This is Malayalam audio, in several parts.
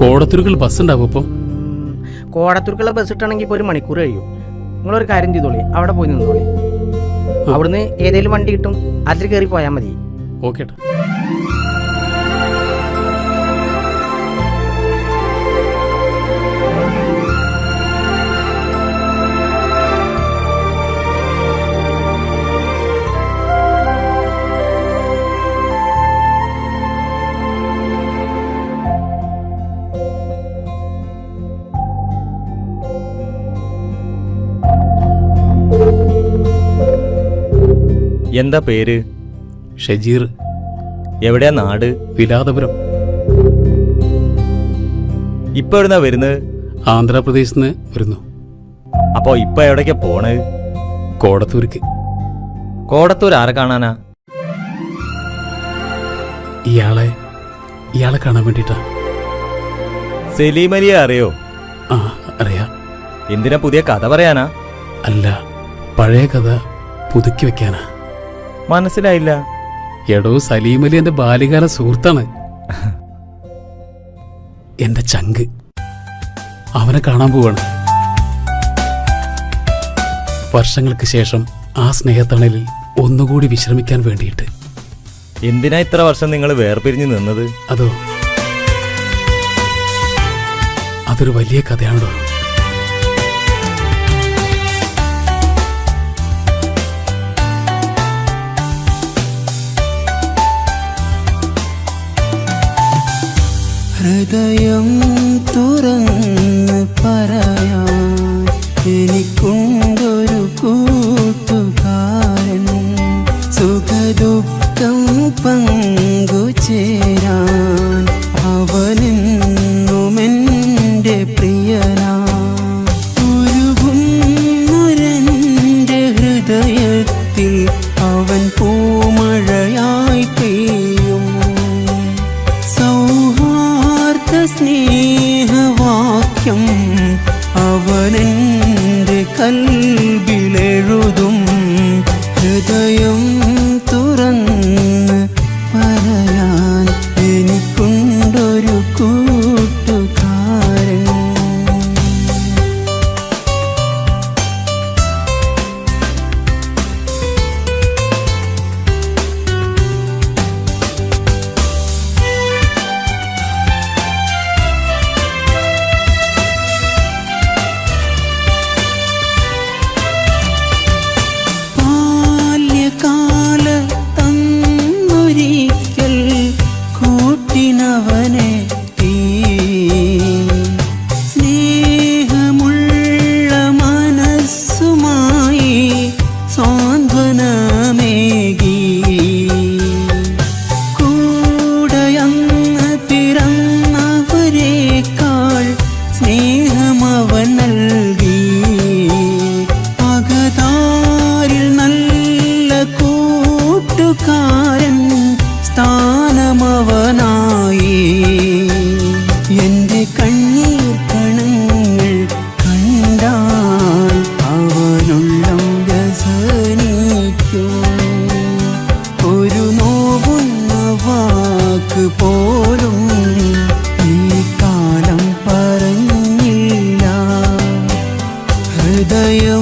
കോടത്തൂരുകൾ ബസ് ഉണ്ടാവും ഇപ്പോ. കോടത്തൂർക്കുള്ള ബസ് ഇട്ടാണെങ്കിൽ ഇപ്പോൾ ഒരു മണിക്കൂർ കഴിയും. നിങ്ങളൊരു കാര്യം ചെയ്തോളി അവിടെ പോയി നിന്നോളി. അവിടുന്ന് ഏതെങ്കിലും വണ്ടി കിട്ടും അതിൽ കയറി പോയാൽ മതി. ഓക്കെ എന്താ പേര്? ഷജീർ. എവിടെയാ നാട്? വിലാതപുരം ഇപ്പൊ എവിടുന്നാ വരുന്നത്? ആന്ധ്രാപ്രദേശിൽ നിന്ന് വരുന്നു. അപ്പോ ഇപ്പൊ എവിടേക്കാ പോണ് കോടത്തൂർക്ക്. കോടത്തൂർ ആരെ കാണാനാ? ഇയാളെ ഇയാളെ കാണാൻ വേണ്ടിട്ടാ സെലീമലിയെ അറിയോ? ആ അറിയാ. എന്തിനാ പുതിയ കഥ പറയാനാ? അല്ല പഴയ കഥ പുതുക്കി വെക്കാനാ. മനസ്സിലായില്ല. എടോ സലീമലി എന്റെ ബാല്യകാല സുഹൃത്താണ്. എന്റെ ചങ്ക്. അവനെ കാണാൻ പോവാണ്. വർഷങ്ങൾക്ക് ശേഷം ആ സ്നേഹത്തണലിൽ ഒന്നുകൂടി വിശ്രമിക്കാൻ വേണ്ടിയിട്ട്. എന്തിനാ ഇത്ര വർഷം നിങ്ങൾ വേർപിരിഞ്ഞു നിന്നത്? അതോ? അതൊരു വലിയ കഥയാണല്ലോ. ഹൃദയം തുറന്ന് പറയാൻ എനിക്കുണ്ടൊരു കൂട്ടുകാരൻ സുഖദുഃഖം പങ്കുചേരാൻ അവനെന്നുമെന്റെ പ്രിയനാ. ഉരുകുന്നൊരെന്റെ ഹൃദയത്തിൽ ഹൃദയം തുറന്ന് ഹൃദയം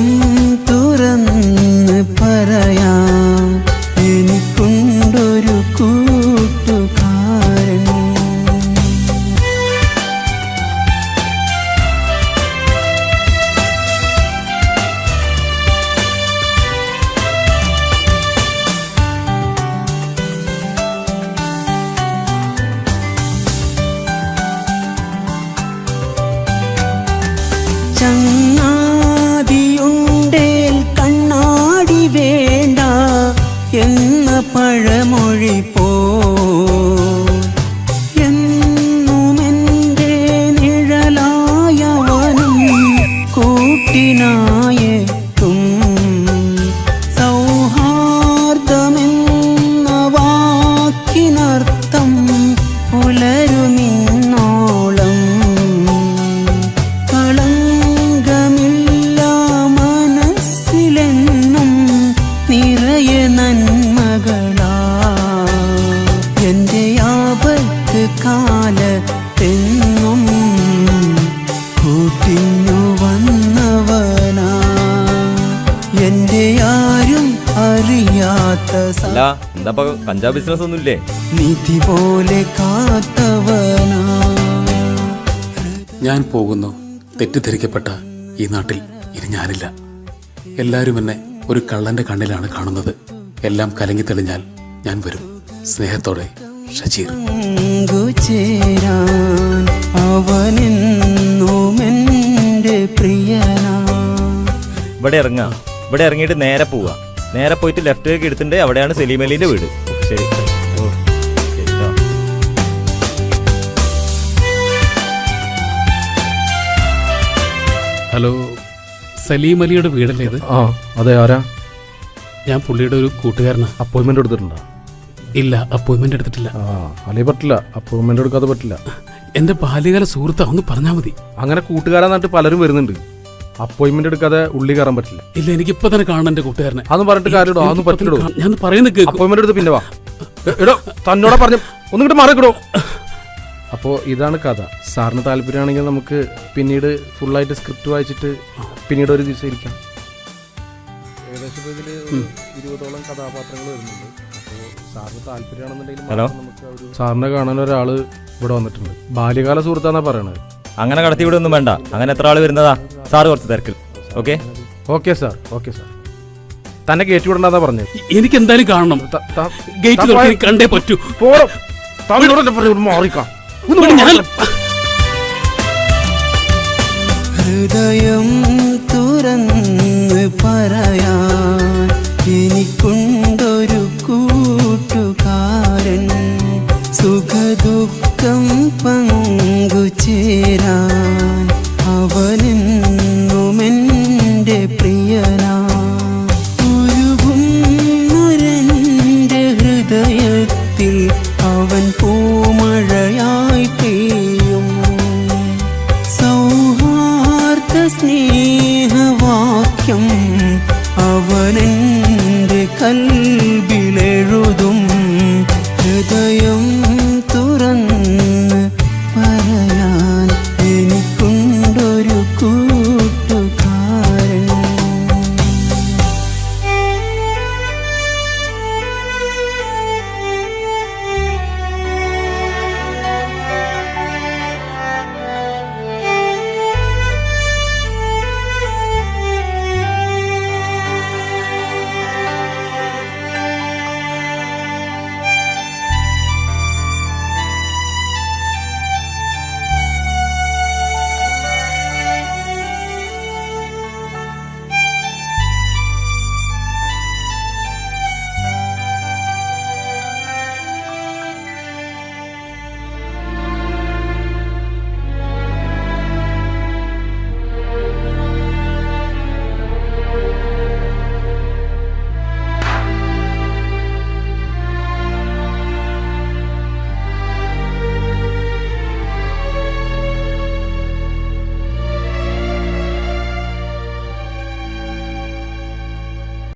വേണ്ട എന്ന പഴമൊഴി എന്റെ കൂട്ടിഞ്ഞു വന്നവനാ. എന്റെ ആരും അറിയാത്ത എന്താ കഞ്ചാ ബിസിനസ് ഒന്നുമില്ലേ? നിധി പോലെ കാത്തവനാ. ഞാൻ പോകുന്നു. തെറ്റിദ്ധരിക്കപ്പെട്ട ഈ നാട്ടിൽ ഇനി ഞാനില്ല. എല്ലാവരും എന്നെ ഒരു കള്ളന്റെ കണ്ണിലാണ് കാണുന്നത്. എല്ലാം കലങ്ങി തെളിഞ്ഞാൽ ഞാൻ വരും. സ്നേഹത്തോടെ ഷജീർ. പങ്കുചേരാൻ അവനെന്നുമെന്റെ പ്രിയനാ. ഇവിടെ ഇറങ്ങാം. ഇവിടെ ഇറങ്ങിയിട്ട് നേരെ പോവാ. നേരെ പോയിട്ട് ലെഫ്റ്റിലേക്ക് എടുത്തിട്ട് അവിടെയാണ് സലീം വീട്. ശരി. ഓ, ശരി ട്ടോ. ഹലോ സലീം അലിയുടെ വീടല്ലേ ഇത്? ആ അതെ ആരാ? ഞാൻ പുള്ളിയുടെ ഒരു കൂട്ടുകാരനാ. അപ്പോയിൻമെന്റ് എടുത്തിട്ടുണ്ടോ? ഇല്ല അപ്പോയിന്റ്മെന്റ് എടുത്തിട്ടില്ല. ആ അല്ലേ പറ്റില്ല. അപ്പോയിൻമെന്റ് എടുക്കാതെ പറ്റില്ല. എന്റെ ബാല്യകാല സുഹൃത്താ ഒന്ന് പറഞ്ഞാൽ മതി. അങ്ങനെ കൂട്ടുകാരാന്നിട്ട് പലരും വരുന്നുണ്ട്. അപ്പോയിൻമെന്റ് എടുക്കാതെ ഉള്ളി കയറാൻ പറ്റില്ല. ഇല്ല എനിക്ക് ഇപ്പൊ തന്നെ കാണണം എന്റെ കൂട്ടുകാരനെ. അതൊന്നും പറഞ്ഞിട്ട് കാര്യമിടോ അതൊന്നും പറ്റില്ല പറ്റില്ലടോ. ഞാൻ പറയുന്നത് കേൾക്കും അപ്പോയിൻമെന്റ് എടുത്ത് പിന്നെ വാ. എടോ തന്നോടെ പറഞ്ഞു ഒന്നിങ്ങോട്ട് മാറിക്കിടോ. അപ്പോൾ ഇതാണ് കഥ. സാറിന് താല്പര്യമാണെങ്കിൽ നമുക്ക് പിന്നീട് ഫുള്ളായിട്ട് സ്ക്രിപ്റ്റ് വായിച്ചിട്ട് പിന്നീട് ഒരു ദിവസം ഇരിക്കാം. ഏകദേശം ഇപ്പോൾ ഇതിൽ ഇരുപതോളം കഥാപാത്രങ്ങൾ വരുന്നുണ്ട്. അപ്പോൾ സാറിന് താല്പര്യമാണെന്നുണ്ടെങ്കിൽ ഹലോ? മാത്രം നമുക്ക് ആ ഒരു- സാറിനെ കാണാൻ ഒരാൾ ഇവിടെ വന്നിട്ടുണ്ട്. ബാല്യകാല സുഹൃത്താന്നാ പറയണത് അങ്ങനെ കടത്തി ഇവിടെ ഒന്നും വേണ്ട. അങ്ങനെ എത്ര ആൾ വരുന്നതാ? സാറ് കുറച്ച് തിരക്കിൽ okay? Okay sir okay sir. തന്നെ കയറ്റി വിടണ്ടെന്നാ പറഞ്ഞത് എനിക്ക് എന്തായാലും കാണണം. ത- ത- ഗേറ്റ് തുറക്കാൻ കണ്ടേ പറ്റൂ. പോടോ. താൻ ഇവിടുന്ന് പറഞ്ഞ് ഇവിടുന്ന് മാറിക്കാം. ഇവിടെ ഞാൻ ഹൃദയം തുറന്ന് പറയാൻ എനിക്കുണ്ടൊരു കൂട്ടുകാരൻ സുഖദുഃഖം പങ്കുചേരാൻ